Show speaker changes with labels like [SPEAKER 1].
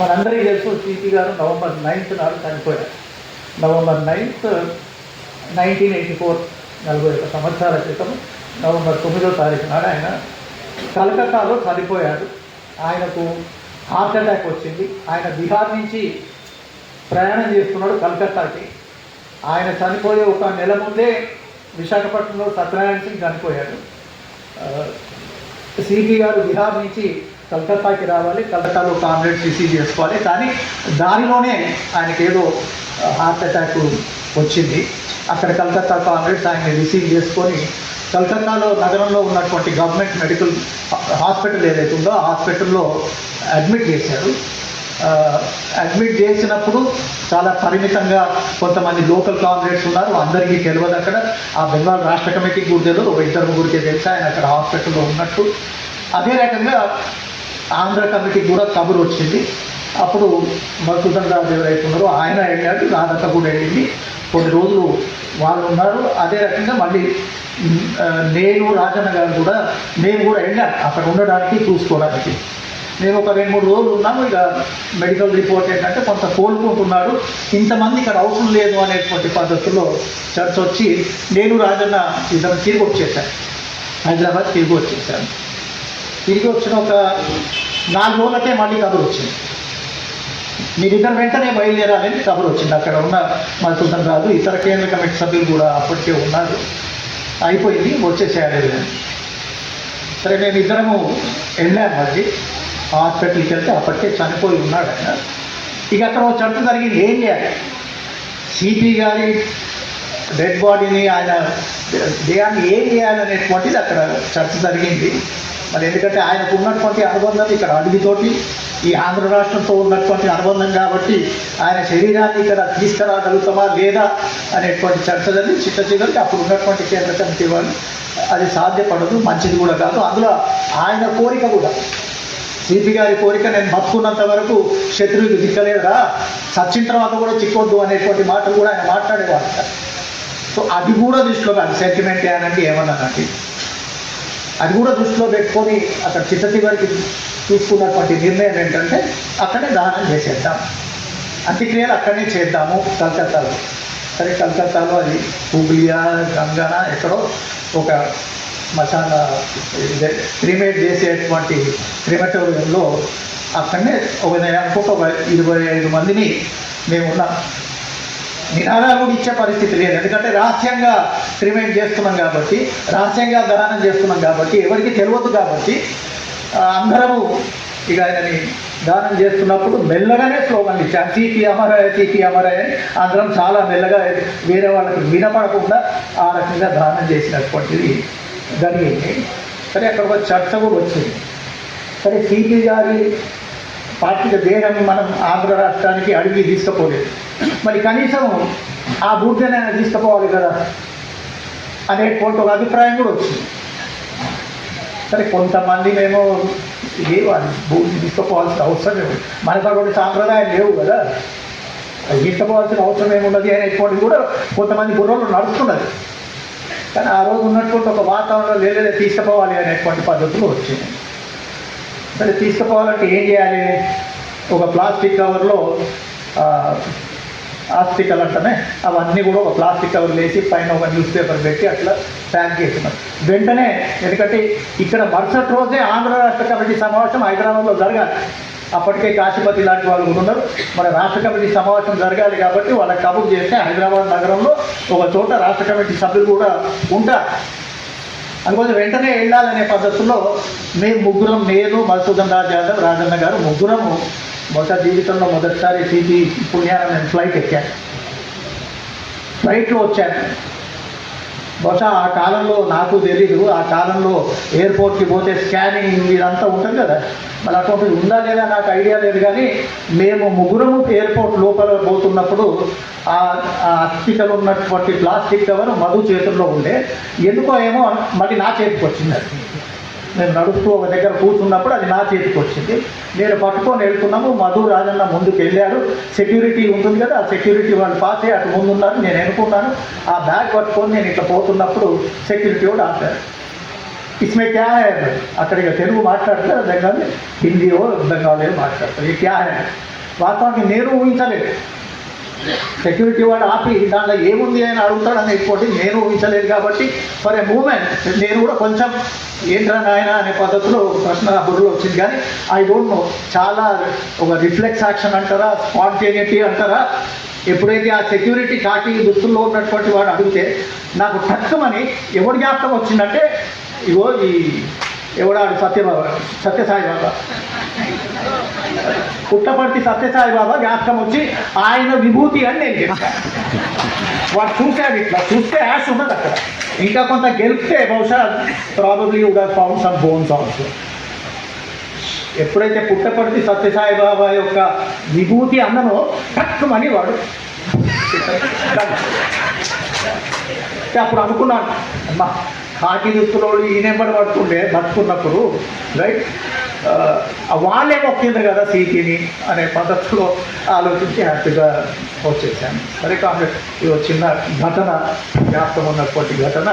[SPEAKER 1] మనందరికీ తెలుసు సిపి గారు నవంబర్ నైన్త్ నాడు చనిపోయారు. November ninth nineteen eighty four నలభై ఒక సంవత్సరాల క్రితం నవంబర్ తొమ్మిదో తారీఖు నాడు ఆయన కలకత్తాలో చనిపోయాడు. ఆయనకు హార్ట్ అటాక్ వచ్చింది. ఆయన బీహార్ నుంచి ప్రయాణం చేస్తున్నాడు కలకత్తాకి. ఆయన చనిపోయే ఒక నెల ముందే విశాఖపట్నంలో సత్యనారాయణ సింగ్ చనిపోయాడు. సిపి గారు బీహార్ నుంచి కలకత్తాకి రావాలి కలకత్తాలో కామ్రేడ్ రిసీవ్ చేసుకోవాలి. కానీ దానిలోనే ఆయనకి ఏదో హార్ట్ అటాక్ వచ్చింది. అక్కడ కలకత్తా కామ్రేడ్స్ ఆయన్ని రిసీవ్ చేసుకొని కలకత్తాలో నగరంలో ఉన్నటువంటి గవర్నమెంట్ మెడికల్ హాస్పిటల్ ఏదైతే ఉందో ఆ హాస్పిటల్లో అడ్మిట్ చేశారు. అడ్మిట్ చేసినప్పుడు చాలా పరిమితంగా కొంతమంది లోకల్ కామ్రేడ్స్ ఉన్నారు. అందరికీ తెలియదు అక్కడ. ఆ బెంగాల్ రాష్ట్ర కమిటీకి కూడా తెలియదు ఒక ఇద్దరు ముగ్గురికి తెలిసి ఆయన అక్కడ హాస్పిటల్లో ఉన్నట్టు. అదే రకంగా ఆంధ్ర కమిటీకి కూడా కబురు వచ్చింది. అప్పుడు మధుసూదన్ రాజు ఎవరైతే ఉన్నారో ఆయన వెళ్ళాడు రాధక్క కూడా వెళ్ళింది. కొన్ని రోజులు వాళ్ళు ఉన్నారు. అదే రకంగా మళ్ళీ నేను రాజన్న గారు కూడా మేము కూడా వెళ్ళాం. అక్కడ ఉండడానికి చూసుకోవడానికి. మేము ఒక రెండు మూడు రోజులు ఉన్నాము. ఇక మెడికల్ రిపోర్ట్ ఏంటంటే కొంత కోలుకుంటున్నాడు ఇంతమంది ఇక్కడ అవసరం లేదు అనేటువంటి పద్ధతిలో చర్చ వచ్చి నేను రాజన్న ఇద్దరు తిరిగి వచ్చేసాను హైదరాబాద్ తిరిగి వచ్చేసాను తిరిగి వచ్చిన ఒక నాలుగు రోజులకే మళ్ళీ కబురు వచ్చింది. మీరిద్దరు వెంటనే బయలుదేరాలని కబురు వచ్చింది. అక్కడ ఉన్న మధుసూదన్ రాజు ఇతర కేంద్ర కమిటీ సభ్యులు కూడా అప్పటికే ఉన్నారు. అయిపోయింది వచ్చేసేయాలి సరే మేము ఇద్దరము వెళ్ళాము మళ్ళీ. హాస్పిటల్కి వెళ్తే అప్పటికే చనిపోయి ఉన్నాడు ఆయన. ఇక అక్కడ ఒక చర్చ జరిగింది. ఏం చేయాలి? సిపి గారి డెడ్ బాడీని ఆయన దేహాన్ని ఏం చేయాలనేటువంటిది అక్కడ చర్చ జరిగింది. మరి ఎందుకంటే ఆయనకు ఉన్నటువంటి అనుబంధం ఇక్కడ అడవితోటి ఈ ఆంధ్ర రాష్ట్రంతో ఉన్నటువంటి అనుబంధం కాబట్టి ఆయన శరీరాన్ని ఇక్కడ తీసుకురాగలుగుతామా లేదా అనేటువంటి చర్చ జరిగి చిట్ట చివరికి అప్పుడు ఉన్నటువంటి కేంద్ర కమిటీ వాళ్ళు అది సాధ్యపడదు మంచిది కూడా కాదు. అందులో ఆయన కోరిక కూడా సిపి గారి కోరిక నేను బతుకున్నంత వరకు శత్రువుకి దిక్కలేదా సచ్చిన తర్వాత కూడా చిక్కొద్దు అనేటువంటి మాటలు కూడా ఆయన మాట్లాడేవాడు సో అది కూడా దృష్టిలో కాదు సెంటిమెంట్ అనండి ఏమన్నానండి అది కూడా దృష్టిలో పెట్టుకొని అక్కడ చిట్ట చివరికి తీసుకున్నటువంటి నిర్ణయం ఏంటంటే అక్కడే దానం చేసేద్దాం. అంత్యక్రియలు అక్కడనే చేద్దాము కలకత్తాలో. సరే కలకత్తాలో అది హుబ్లియా గంగాన ఎక్కడో ఒక శ్మశాన క్రిమేట్ చేసేటువంటి క్రిమటోరియంలో అక్కడనే ఒక నేను అనుకుంటే ఒక ఇరవై ఐదు మందిని మేమున్నాం. నినాదాలు కూడా ఇచ్చే పరిస్థితి లేదు. ఎందుకంటే రహస్యంగా క్రిమేట్ చేస్తున్నాం కాబట్టి రహస్యంగా దహనం చేస్తున్నాం కాబట్టి ఎవరికి తెలియదు కాబట్టి అందరము ఇక ఆయనని దానం చేస్తున్నప్పుడు మెల్లగానే స్లోగన్ ఇచ్చారు. సీపీ అమరాయ సీపీ అమరాయ అని అందరం చాలా మెల్లగా వేరే వాళ్ళకి వినపడకుండా ఆ రకంగా దానం చేసినటువంటిది జరిగింది. సరే అక్కడ ఒక చర్చ కూడా వచ్చింది. సరే సిపి గారి పార్టీల దేహం మనం ఆంధ్ర రాష్ట్రానికి అడిగి తీసుకుపోలేదు. మరి కనీసం ఆ బూర్జనైనా తీసుకుపోవాలి కదా? అనేటువంటి ఒక అభిప్రాయం కూడా వచ్చింది. సరే కొంతమంది మేము లేవు అది భూమి తీసుకుపోవాల్సిన అవసరం లేదు మనకు అటువంటి సాంప్రదాయాలు లేవు కదా? అది తీసుకుపోవాల్సిన అవసరం ఏమున్నది అనేటువంటిది కూడా కొంతమంది బుర్రలు నడుస్తున్నది. కానీ ఆ రోజు ఉన్నటువంటి ఒక వాతావరణంలో లేదా తీసుకుపోవాలి అనేటువంటి పద్ధతులు వచ్చింది. సరే తీసుకుపోవాలంటే ఏం చేయాలి? ఒక ప్లాస్టిక్ కవర్లో ఆస్తికలు అంటనే అవన్నీ కూడా ఒక ప్లాస్టిక్ కవర్ వేసి పైన ఒక న్యూస్ పేపర్ పెట్టి అట్లా ప్యాక్ చేస్తున్నారు. వెంటనే ఎందుకంటే ఇక్కడ మరుసటి రోజే ఆంధ్ర రాష్ట్ర కమిటీ సమావేశం హైదరాబాద్లో జరగాలి. అప్పటికే కాశీపతి లాంటి వాళ్ళు కూడా ఉన్నారు. మన రాష్ట్ర కమిటీ సమావేశం జరగాలి కాబట్టి వాళ్ళకి కబుర్ చేస్తే హైదరాబాద్ నగరంలో ఒక చోట రాష్ట్ర కమిటీ సభ్యులు కూడా ఉంటారు. అందుకోసం వెంటనే వెళ్ళాలనే పద్ధతిలో మేము ముగ్గురం నేను మధుసూదన్ రాజ్ యాదవ్ రాజన్న గారు ముగ్గురము బహుశా జీవితంలో మొదటిసారి సిపి పుణ్యారం నేను ఫ్లైట్ ఎక్కాను. ఫ్లైట్లో వచ్చాను. బహుశా ఆ కాలంలో నాకు తెలీదు ఆ కాలంలో ఎయిర్పోర్ట్కి పోతే స్కానింగ్ ఇదంతా ఉంటుంది కదా. మరి అటువంటిది ఉందా లేదా నాకు ఐడియా లేదు కానీ మేము ముగ్గురము ఎయిర్పోర్ట్ లోపల పోతున్నప్పుడు ఆ ఆ ఉన్నటువంటి ప్లాస్టిక్ కవర్ మధు చేతుల్లో ఉండే. ఎందుకో ఏమో మళ్ళీ నా చేతికి వచ్చింది అది. నేను నడుస్తూ ఒక దగ్గర కూర్చున్నప్పుడు అది నా చేతికి వచ్చింది. నేను పట్టుకొని వెళ్తున్నాము. మధు రాజన్న ముందుకు వెళ్ళారు సెక్యూరిటీ ఉంటుంది కదా ఆ సెక్యూరిటీ వాళ్ళు పాస్ అయ్యి అటు ముందు ఉన్నారు నేను ఎన్నుకున్నాను ఆ బ్యాగ్ పట్టుకొని నేను ఇట్లా పోతున్నప్పుడు సెక్యూరిటీ కూడా ఆపారు ఇస్మే క్యా హై అక్కడ ఇక తెలుగు మాట్లాడతారు బెంగాలీ హిందీయో బెంగాలీయో మాట్లాడతారు. ఇది క్యా హై వాస్తవానికి నేను ఊహించలేదు. సెక్యూరిటీ వాడు ఆపి దాంట్లో ఏముంది? అని అడుగుతాడని అని ఎక్కువ నేను ఊహించలేదు కాబట్టి ఫర్ ఏ మూమెంట్ నేను కూడా కొంచెం ఏంట్రా నాయన అనే పద్ధతిలో ఒక ప్రశ్న నా బుర్రలో వచ్చింది. కానీ ఐ డోంట్ నో చాలా ఒక రిఫ్లెక్స్ యాక్షన్ అంటారా? స్పాంటేనిటీ అంటారా? ఎప్పుడైతే ఆ సెక్యూరిటీ కాకి దుస్తుల్లో ఉన్నటువంటి వాడు అడిగితే నాకు తక్కువని ఎవరి జ్ఞాపకం వచ్చిందంటే ఇగో ఈ ఎవడాడు? సత్యబాబా. సత్యసాయి బాబా పుట్టపర్తి సత్యసాయిబాబా జ్ఞాపకం వచ్చి ఆయన విభూతి అని నేను చెప్పాను వాడు చూశాడు ఇట్లా చూస్తే యాష్ ఉన్నది అక్కడ. ఇంకా కొంత గెలిపితే బహుశా probably would've found some bones also ఎప్పుడైతే పుట్టపర్తి సత్యసాయిబాబా యొక్క విభూతి అన్ననో తక్కువని వాడు. అప్పుడు అనుకున్నాను అమ్మా కాకి దుస్తులోడు ఈ నెంబర్ పడుతుండే బతుకున్నప్పుడు రైట్? వాళ్ళే మొక్కింది కదా సీటీని అనే పద్ధతిలో ఆలోచించి హ్యాపీగా వచ్చేసాను సరే కాంగ్రెస్ ఇది ఒక చిన్న ఘటన జ్ఞాపకం ఉన్నటువంటి ఘటన.